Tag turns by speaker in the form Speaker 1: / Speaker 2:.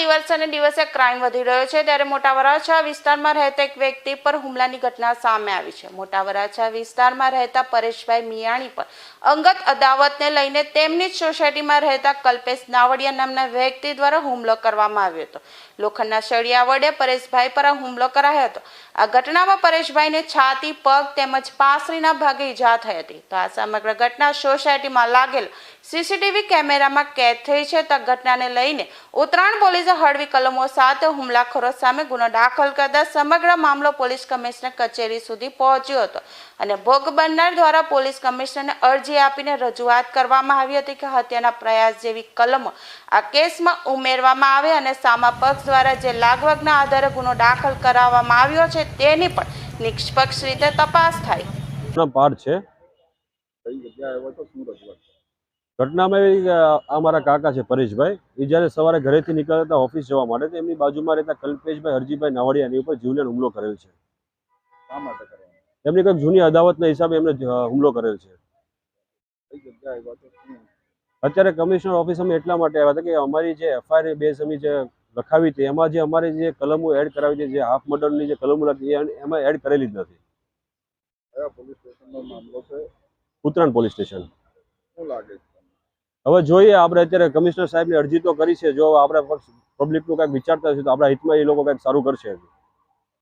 Speaker 1: વર્ષને દિવસે ક્રાઇમ વધી રહ્યો છે. ત્યારે મોટા વરાછા વિસ્તારમાં રહેતા એક વ્યક્તિ પર હુમલાની ઘટના સામે આવી છે. મોટા વરાછા વિસ્તારમાં રહેતા પરેશભાઈ મિયાણી પર અંગત અદાવતને લઈને તેમની જ સોસાયટીમાં રહેતા કલ્પેશ નાવડિયા નામના વ્યક્તિ દ્વારા હુમલો કરવામાં આવ્યો હતો. લોખંડના સળિયા વડે પરેશભાઈ પર આ હુમલો કરાયો હતો. આ ઘટનામાં પરેશભાઈને છાતી, પગ તેમજ પાસરીના ભાગે ઈજા થઈ હતી. તો આ સમગ્ર ઘટના સોસાયટીમાં લાગેલ સીસીટીવી કેમેરામાં કેદ થઈ છે. તો ઘટનાને લઈને ઉત્તરાયણ પોલીસે હળવી કલમો સાથે હુમલાખોરો સામે ગુનો દાખલ કરતા સમગ્ર મામલો પોલીસ કમિશનર કચેરી સુધી પહોંચ્યો હતો અને ભોગ બનનાર દ્વારા પોલીસ કમિશનરને અરજી આપીને રજૂઆત કરવામાં આવી હતી કે હત્યાના પ્રયાસ જેવી કલમો આ કેસમાં ઉમેરવામાં આવે અને સામા પક્ષ દ્વારા જે લાગવગના આધારે ગુનો દાખલ કરાવવામાં આવ્યો છે તેની પણ નિષ્પક્ષ રીતે તપાસ થાય.
Speaker 2: પાઠ છે.
Speaker 3: કઈ જગ્યાએ આવ્યો તો શું રજૂઆત?
Speaker 2: ઘટનામાં એવી આ મારા કાકા છે પરેશભાઈ એ જ્યારે સવારે ઘરેથી નીકળ્યા હતા ઓફિસ જવા માટે તો એમની બાજુમાં રહેતા કલ્પેશભાઈ હરજીભાઈ નાવડિયાની ઉપર જીવલેણ હુમલો કરેલ છે. એમની કંઈક જૂની અદાવતના હિસાબે એમને હુમલો કરેલ છે. અત્યારે કમિશનર ઓફિસ અમે એટલા માટે આવ્યા હતા કે અમારી જે એફઆઈઆર બેઝ અમે જે લખાવી હતી એમાં જે અમારી જે કલમો એડ કરાવી હતી જે હાફ મર્ડરની જે કલમો લખી એમાં એડ કરેલી જ નથી. Uttarayan police station? હવે જોઈએ, આપણે અત્યારે કમિશનર સાહેબની અરજી તો કરી છે. જો આપણે પબ્લિકનું કાંઈક વિચારતા હશે તો આપણા હિતમાં એ લોકો કાંઈક સારું કરશે